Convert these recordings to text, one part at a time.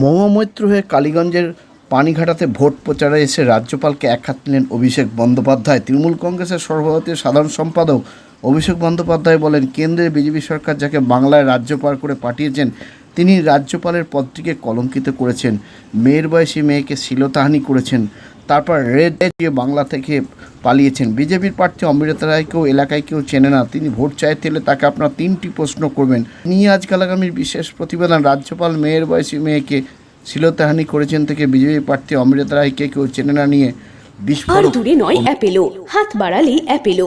মহুয়া মৈত্র হয়ে কালীগঞ্জের পানিঘাটাতে ভোট প্রচারে এসে রাজ্যপালকে এক হাত নিলেন অভিষেক বন্দ্যোপাধ্যায়। তৃণমূল কংগ্রেসের সর্বভারতীয় সাধারণ সম্পাদক অভিষেক বন্দ্যোপাধ্যায় বলেন, কেন্দ্রের বিজেপি সরকার যাকে বাংলায় রাজ্যপাল করে পাঠিয়েছেন, তিনি রাজ্যপালের পদটিকে কলঙ্কিত করেছেন। মেয়ের বয়সী মেয়েকে শিলতাহানি করেছেন। তারপর রেড দিয়ে বাংলা থেকে পালিয়েছেন। বিজেপির প্রার্থী অমৃতা রায়কেও এলাকায় কেউ চেনে না। তিনি ভোট চাইতে এলে তাকে আপনার তিনটি প্রশ্ন করবেন। নিয়ে আজকাল আগামীর বিশেষ প্রতিবেদন রাজ্যপাল মেয়ের বয়সী মেয়েকে শিলতাহানি করেছেন থেকে বিজেপি প্রার্থী অমৃতা রায়কে কেউ চেনে না নিয়ে আর দূরে নয় অ্যাপেলো। হাত বাড়ালে Apollo.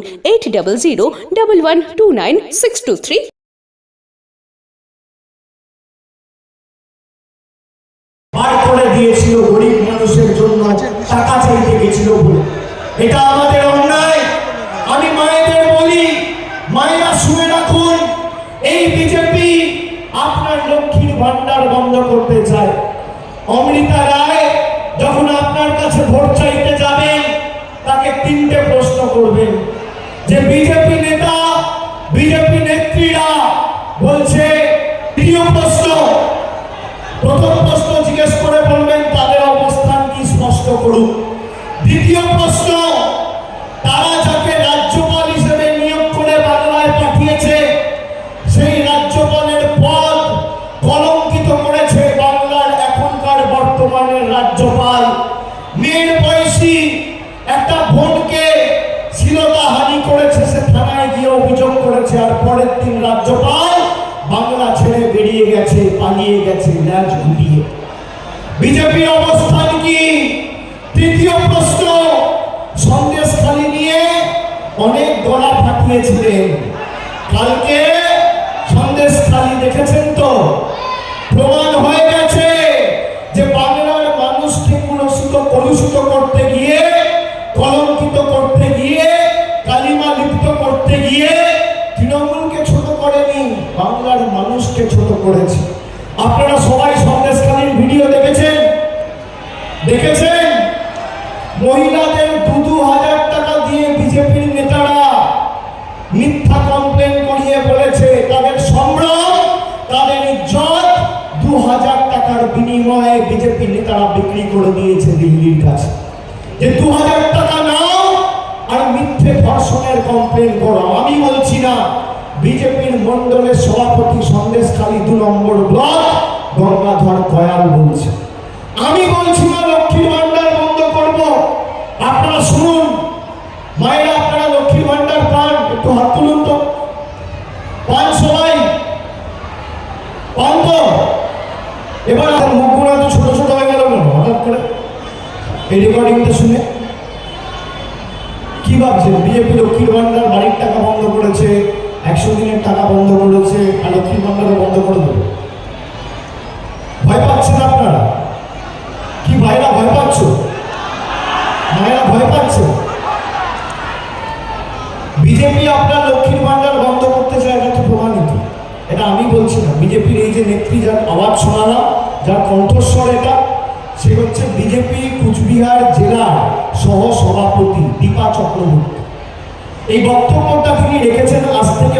Eight double zero double one two nine six two three দিয়েছিল গরিব মানুষের জন্য, টাকা চাইতে গেছিল বলে এটা আমাদের অন্যায়। আমি মায়েদের বলি, মায়েরা শুনে রাখুন। এই বিজেপি আপনার লক্ষ্মীর ভান্ডার বন্ধ করতে চায়। অমৃতা রায় যখন আপনার কাছে ভোট চাইতে যাবেন, তাকে তিনটে প্রশ্ন করবেন। যে বিজেপি নেতা, বিজেপি নেত্রীরা বলছে প্রিয় প্রশ্ন। প্রথম প্রশ্ন জিজ্ঞেস করে বলবেন, তাদের অবস্থান কি স্পষ্ট করুন। দ্বিতীয় প্রশ্ন, তারা যাকে রাজ্যপাল হিসেবে নিয়োগ করে বাংলায় পাঠিয়েছে, সেই রাজ্যপালের পদ কলঙ্কিত করেছে বাংলার এখনকার বর্তমানের রাজ্যপাল। মেয়ের বয়সী একটা বোনকে শ্লীলতাহানি করেছে সে থানায় গিয়ে অভিযোগ করেছে, আর পরের দিন রাজ্যপাল বাংলা ছেড়ে বেরিয়ে গেছে, পালিয়ে গেছে ল্যাজ গুটিয়ে বিজেপির অবস্থান কি? তৃতীয় প্রশ্ন, সন্দেশখালী নিয়ে অনেক গলা ফাটিয়েছিলেন। কালকে সন্দেশখালী দেখেছেন তো? প্রমাণ হয়ে গেছে যে বাংলার মানুষকে কলুষিত করতে গিয়ে কলঙ্কিত মানুষকে ছোট করেছে। আপনারা সবাই সন্দেশখালীর ভিডিও দেখেছেন? দেখেছেন? মহিলাদের দু দু হাজার টাকা দিয়ে বিজেপির নেতারা মিথ্যা কমপ্লেন করিয়ে বলেছে। তাদের সম্ভ্রম, তাদের ইজ্জত দু হাজার টাকার বিনিময়ে বিজেপি নেতারা বিক্রি করে দিয়েছে দিল্লির কাছে। যে দু হাজার টাকা নাও আর মিথ্যে ধর্ষণের কমপ্লেন করো, আমি বলছি না। বিজেপির মন্ডলের সভাপতি সন্দেশখালী দু নম্বর ব্লক, গঙ্গাধর দয়াল বলছে। আমি বলছি না লক্ষ্মীর ভান্ডার বন্ধ করব। আপনারা শুনুন। মায়েরা, আপনারা লক্ষ্মীর ভান্ডার পান, একটু হাত তুলুন তো। পান সবাই। পান তো। এবার মুখগুলো এত ছোট ছোট হয়ে গেল হঠাৎ করে। এই রেকর্ডিংটা শুনে। কি ভাবছেন? বিজেপি লক্ষ্মীর ভান্ডার বাড়ির টাকা বন্ধ করেছে। একশো দিনের টাকা বন্ধ করেছে আর লক্ষ্মীর ভান্ডারও বন্ধ করে দেবে। ভয় পাচ্ছেন আপনারা? কি ভাইরা ভয় পাচ্ছ? মায়েরা ভয় পাচ্ছে? বিজেপি আপনার লক্ষ্মীর ভান্ডার বন্ধ করতে চায়, এটা তো প্রমাণিত। এটা আমি বলছি না। বিজেপির এই যে নেত্রী, যার আওয়াজ শোনালাম, যার কণ্ঠস্বর এটা, সে হচ্ছে বিজেপি কুচবিহার জেলার সহ সভাপতি দীপা চক্রবর্তী। এই বক্তব্যটা তিনি রেখেছেন আজ থেকে